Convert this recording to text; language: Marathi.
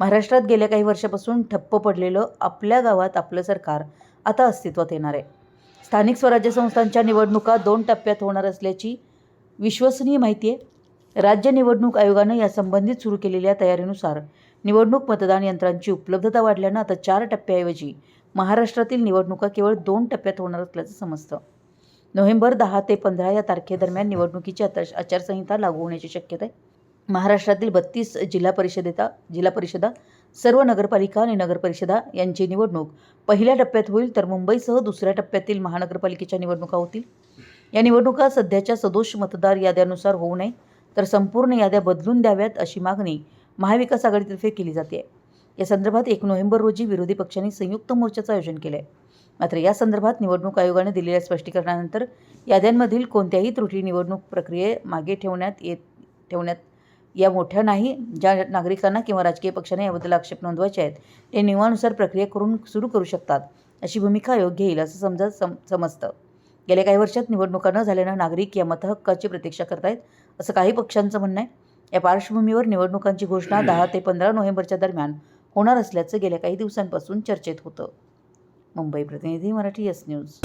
महाराष्ट्रात गेल्या काही वर्षापासून ठप्प पडलेलं आपल्या गावात आपलं सरकार आता अस्तित्वात येणार आहे. स्थानिक स्वराज्य संस्थांच्या निवडणुका दोन टप्प्यात होणार असल्याची विश्वसनीय माहिती आहे. राज्य निवडणूक आयोगानं यासंबंधित सुरू केलेल्या तयारीनुसार निवडणूक मतदान यंत्रांची उपलब्धता वाढल्यानं आता चार टप्प्याऐवजी महाराष्ट्रातील निवडणुका केवळ दोन टप्प्यात होणार असल्याचं समजतं. नोव्हेंबर दहा ते पंधरा या तारखेदरम्यान निवडणुकीची आचारसंहिता लागू होण्याची शक्यता आहे. महाराष्ट्रातील बत्तीस जिल्हा परिषदेता जिल्हा परिषदा सर्व नगरपालिका आणि नगरपरिषदा यांची निवडणूक पहिल्या टप्प्यात होईल तर मुंबईसह दुसऱ्या टप्प्यातील महानगरपालिकेच्या निवडणुका होतील. या निवडणुका सध्याच्या सदोष मतदार याद्यानुसार होऊ नये तर संपूर्ण याद्या बदलून द्याव्यात अशी मागणी महाविकास आघाडीतर्फे केली जाते. या संदर्भात एक नोव्हेंबर रोजी विरोधी पक्षांनी संयुक्त मोर्चाचं आयोजन केलं आहे मात्र या संदर्भात निवडणूक आयोगाने दिलेल्या स्पष्टीकरणानंतर याद्यांमधील कोणत्याही त्रुटी निवडणूक प्रक्रिये मागे ठेवण्यात येत ठेवण्यात या मोठ्या नाही ज्या नागरिकांना किंवा राजकीय पक्षांना याबद्दल आक्षेप नोंदवायचे आहेत ते नियमानुसार प्रक्रिया करून सुरू करू शकतात अशी भूमिका आयोग घेईल असं समजा सम समजतं. गेल्या काही वर्षात निवडणुका न झाल्यानं नागरिक या मतहक्काची प्रतीक्षा करतायत असं काही पक्षांचं म्हणणं आहे. या पार्श्वभूमीवर निवडणुकांची घोषणा दहा ते पंधरा नोव्हेंबरच्या दरम्यान होणार असल्याचं गेल्या काही दिवसांपासून चर्चेत होतं. मुंबई प्रतिनिधी मराठी एस न्यूज.